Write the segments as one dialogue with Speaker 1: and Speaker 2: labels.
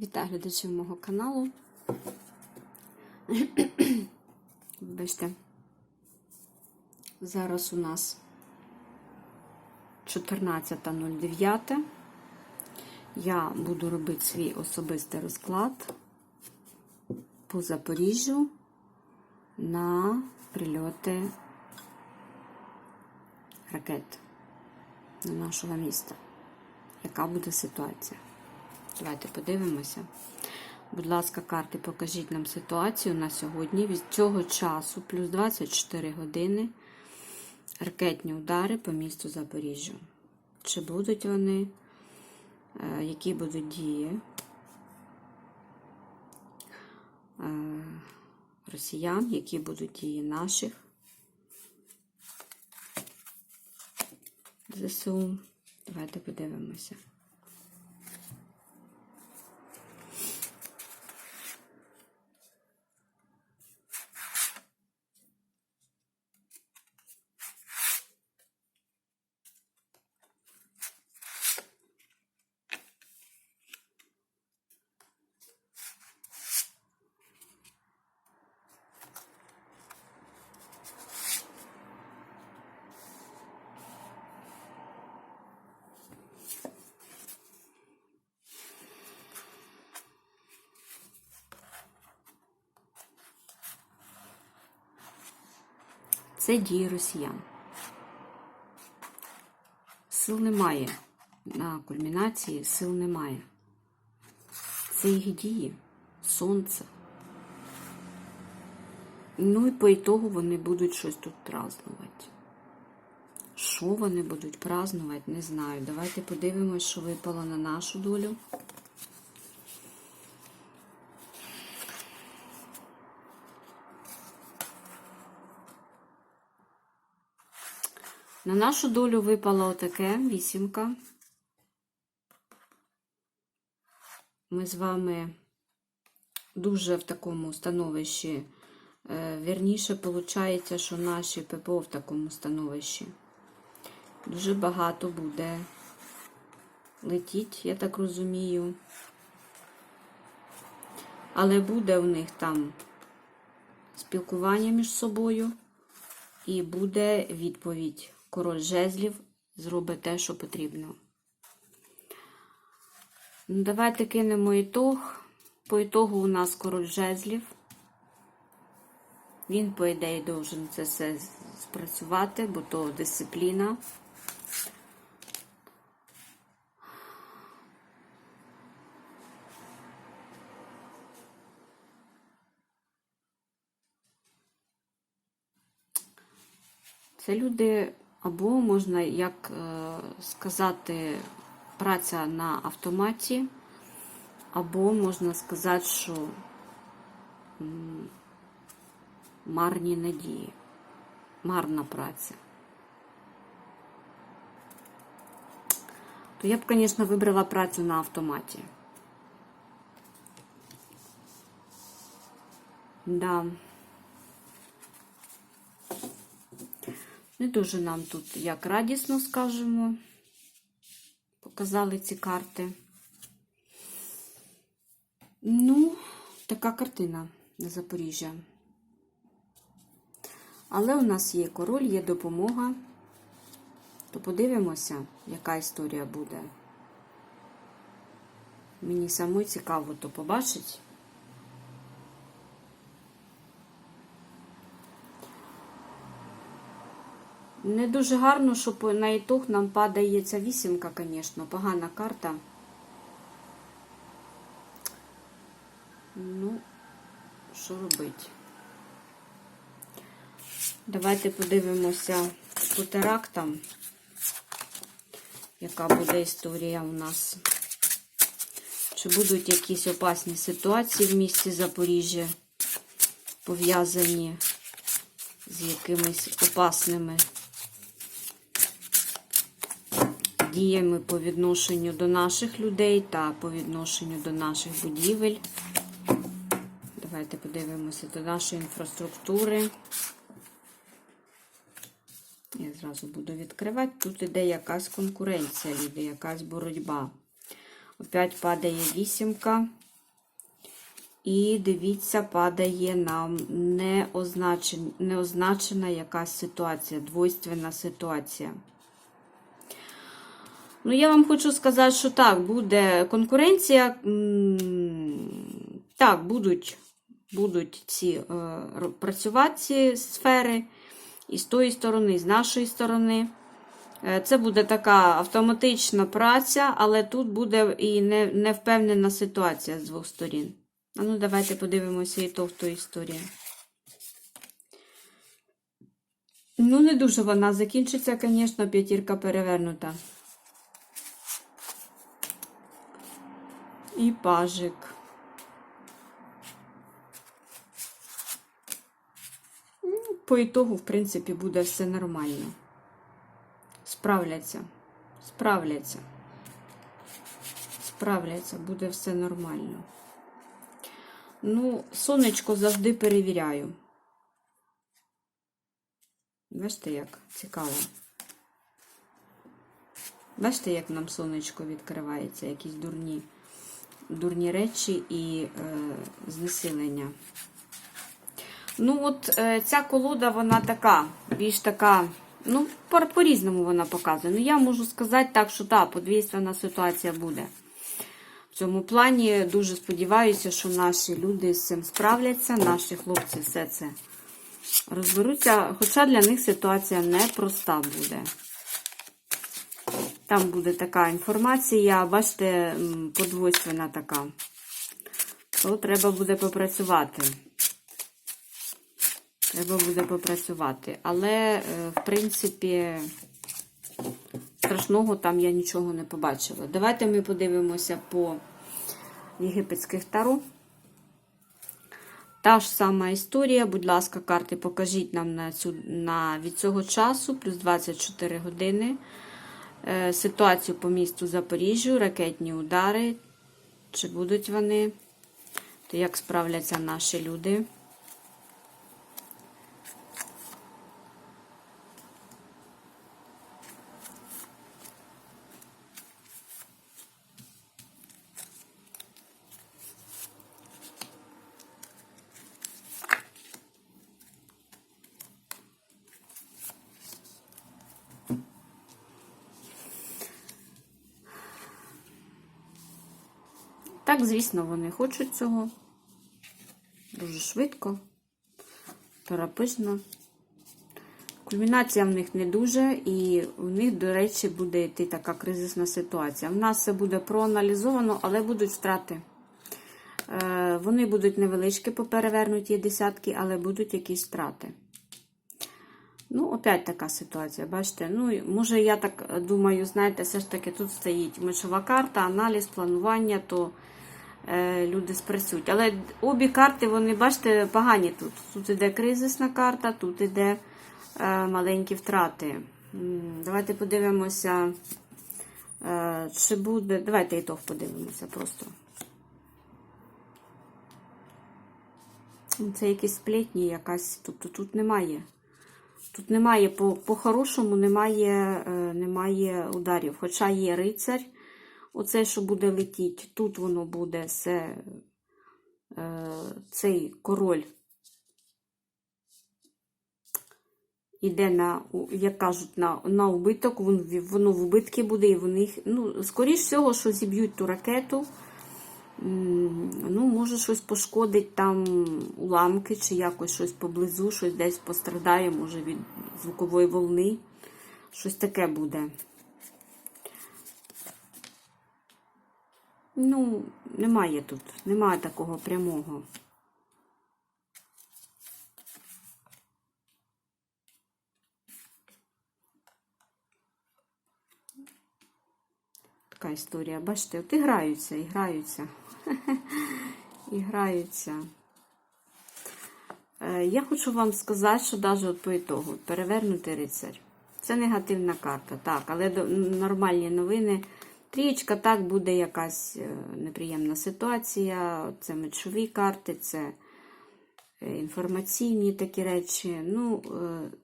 Speaker 1: Вітаю глядачів мого каналу. Вибачте, зараз у нас 14.09. Я буду робити свій особистий розклад по Запоріжжю на прильоти ракет на нашого міста. Яка буде ситуація? Давайте подивимося. Будь ласка, карти, покажіть нам ситуацію на сьогодні. Від цього часу, плюс 24 години, ракетні удари по місту Запоріжжя. Чи будуть вони, Е, які будуть дії е, росіян, які будуть дії наших ЗСУ? Давайте подивимося. Це дії росіян. Сил немає. На кульмінації сил немає. Це їх дії, сонце. Ну і по ітогу вони будуть щось тут празднувати. Що вони будуть празднувати, не знаю. Давайте подивимось, що випало на нашу долю. На нашу долю випало отаке вісімка. Ми з вами дуже в такому становищі. Е, Вірніше, виходить, що наші ППО в такому становищі. Дуже багато буде летіть, я так розумію. Але буде у них там спілкування між собою і буде відповідь. Король жезлів зробить те, що потрібно. Ну, давайте кинемо ітог. По ітогу у нас король жезлів. Він, по ідеї, должен це все спрацювати, бо то дисципліна. Це люди або можна, як е, сказати, праця на автоматі, або можна сказати, що марні надії, марна праця. То я б, звісно, вибрала працю на автоматі. Да. Не дуже нам тут, як радісно скажемо, показали ці карти. Ну, така картина на Запоріжжя. Але у нас є король, є допомога. То подивимося, яка історія буде. Мені самой цікаво то побачить. Не дуже гарно, що на ітог нам падає ця вісімка, звісно, погана карта. Ну, що робити? Давайте подивимося по терактам, яка буде історія у нас. Чи будуть якісь опасні ситуації в місті Запоріжжя, пов'язані з якимись опасними діями по відношенню до наших людей та по відношенню до наших будівель. Давайте подивимося до нашої інфраструктури. Я зразу буду відкривати. Тут іде якась конкуренція, люди, якась боротьба. Опять падає вісімка. І дивіться, падає нам неозначен... неозначена якась ситуація, двойственна ситуація. Ну, я вам хочу сказати, що так, буде конкуренція. Так, будуть, будуть ці е, працювати ці сфери і з тої сторони, і з нашої сторони. Е, Це буде така автоматична праця, але тут буде і не- невпевнена ситуація з двох сторін. А ну, давайте подивимося і то в тої історії. Ну, не дуже вона закінчиться, звісно, п'ятірка перевернута. І пажик. Ну, По ітогу, в принципі, буде все нормально. Справляться. Справляться. Справляться, буде все нормально. Ну, сонечко завжди перевіряю. Бачите, як цікаво. Бачите, як нам сонечко відкривається, якісь дурні, дурні речі і е, знесилення. Ну, от е, ця колода, вона така, більш така, ну, по- по-різному вона показує. Ну, я можу сказати так, що так, подвійственна ситуація буде. В цьому плані дуже сподіваюся, що наші люди з цим справляться, наші хлопці все це розберуться. Хоча для них ситуація непроста буде. Там буде така інформація, бачите, подвойственна така. То треба буде попрацювати. Треба буде попрацювати. Але, е, в принципі, страшного там я нічого не побачила. Давайте ми подивимося по єгипетських таро. Та ж сама історія. Будь ласка, карти покажіть нам на цю, на, від цього часу, плюс 24 години. Е, ситуацію по місту Запоріжжю, ракетні удари. Чи будуть вони? То як справляться наші люди? Так, звісно, вони хочуть цього. Дуже швидко, терапично. Кульмінація в них не дуже, і в них, до речі, буде йти така кризисна ситуація. В нас все буде проаналізовано, але будуть втрати. Е, Вони будуть невеличкі по перевернутій десятки, але будуть якісь втрати. Ну, опять така ситуація, бачите? Ну, може, я так думаю, знаєте, все ж таки тут стоїть мечова карта, аналіз, планування, то е, люди спрацюють. Але обі карти, вони, бачите, погані тут. Тут іде кризисна карта, тут іде е, маленькі втрати. Давайте подивимося, е, чи буде. Давайте і то подивимося просто. Це якісь сплетні, якась. Тобто тут немає. Тут немає, по- по-хорошому немає, е, немає ударів. Хоча є рицарь, оце, що буде летіти, тут воно буде все, е, цей король іде на, як кажуть, на, на убиток, воно в убитки буде, і вони, ну, скоріш всього, що зіб'ють ту ракету. Ну, може, щось пошкодить там уламки, чи якось щось поблизу, щось десь пострадає, може від звукової волни. Щось таке буде. Ну, немає тут, немає такого прямого. Історія. Бачите, от і граються, і граються. І. Е, Я хочу вам сказати, що навіть по ітогу перевернутий рицарь. Це негативна карта, так, але нормальні новини. Трієчка так буде якась е, неприємна ситуація. Це мечові карти, це е, інформаційні такі речі. Ну,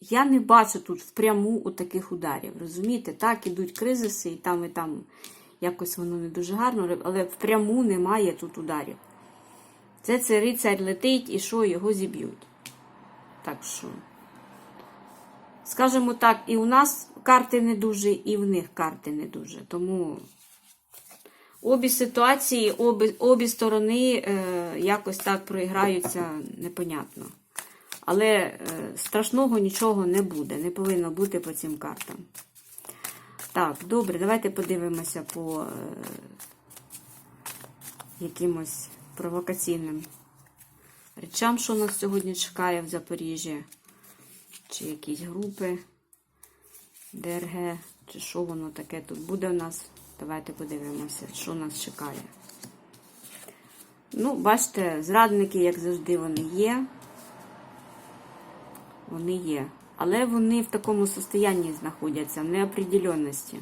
Speaker 1: я не бачу тут впряму у таких ударів. Розумієте? Так, ідуть кризиси, і там, і там якось воно не дуже гарно, але впряму немає тут ударів. Це цей рицарь летить і що його зіб'ють. Так що. Скажімо так, і у нас карти не дуже, і в них карти не дуже. Тому обі ситуації, обі, обі сторони е, якось так проіграються непонятно. Але е, страшного нічого не буде, не повинно бути по цим картам. Так, добре, давайте подивимося по е, якимось провокаційним речам, що нас сьогодні чекає в Запоріжжі. Чи якісь групи ДРГ, чи що воно таке тут буде в нас. Давайте подивимося, що нас чекає. Ну, бачите, зрадники, як завжди, вони є. Вони є. Але вони в такому состоянні знаходяться, в неопределенності.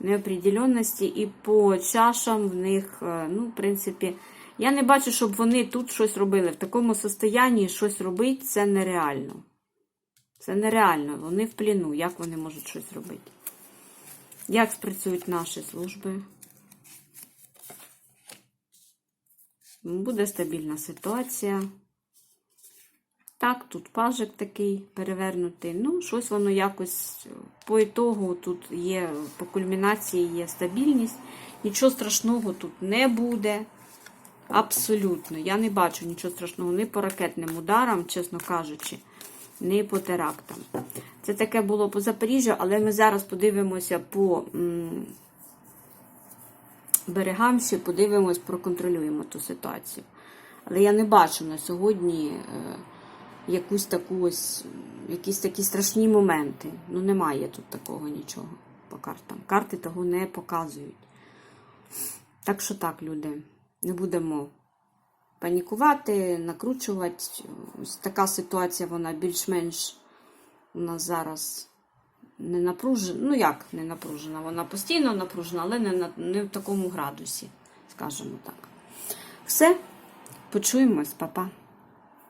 Speaker 1: В неопределенності і по чашам в них, е, ну, в принципі, я не бачу, щоб вони тут щось робили. В такому состоянні щось робити це нереально. Це нереально. Вони в пліну. Як вони можуть щось робити? Як спрацюють наші служби? Буде стабільна ситуація. Так, тут пажик такий перевернутий. Ну, щось воно якось по ітогу тут є, по кульмінації є стабільність. Нічого страшного тут не буде. Абсолютно. Я не бачу нічого страшного ні по ракетним ударам, чесно кажучи, ні по терактам. Це таке було по Запоріжжю, але ми зараз подивимося по м, берегам, ще подивимось, проконтролюємо ту ситуацію. Але я не бачу на сьогодні е, якусь таку ось, якісь такі страшні моменти. Ну, немає тут такого нічого по картам. Карти того не показують. Так що так, люди, не будемо панікувати, накручувати. Ось така ситуація, вона більш-менш у нас зараз не напружена. Ну як не напружена? Вона постійно напружена, але не, на, не в такому градусі, скажімо так. Все, почуємось, па-па.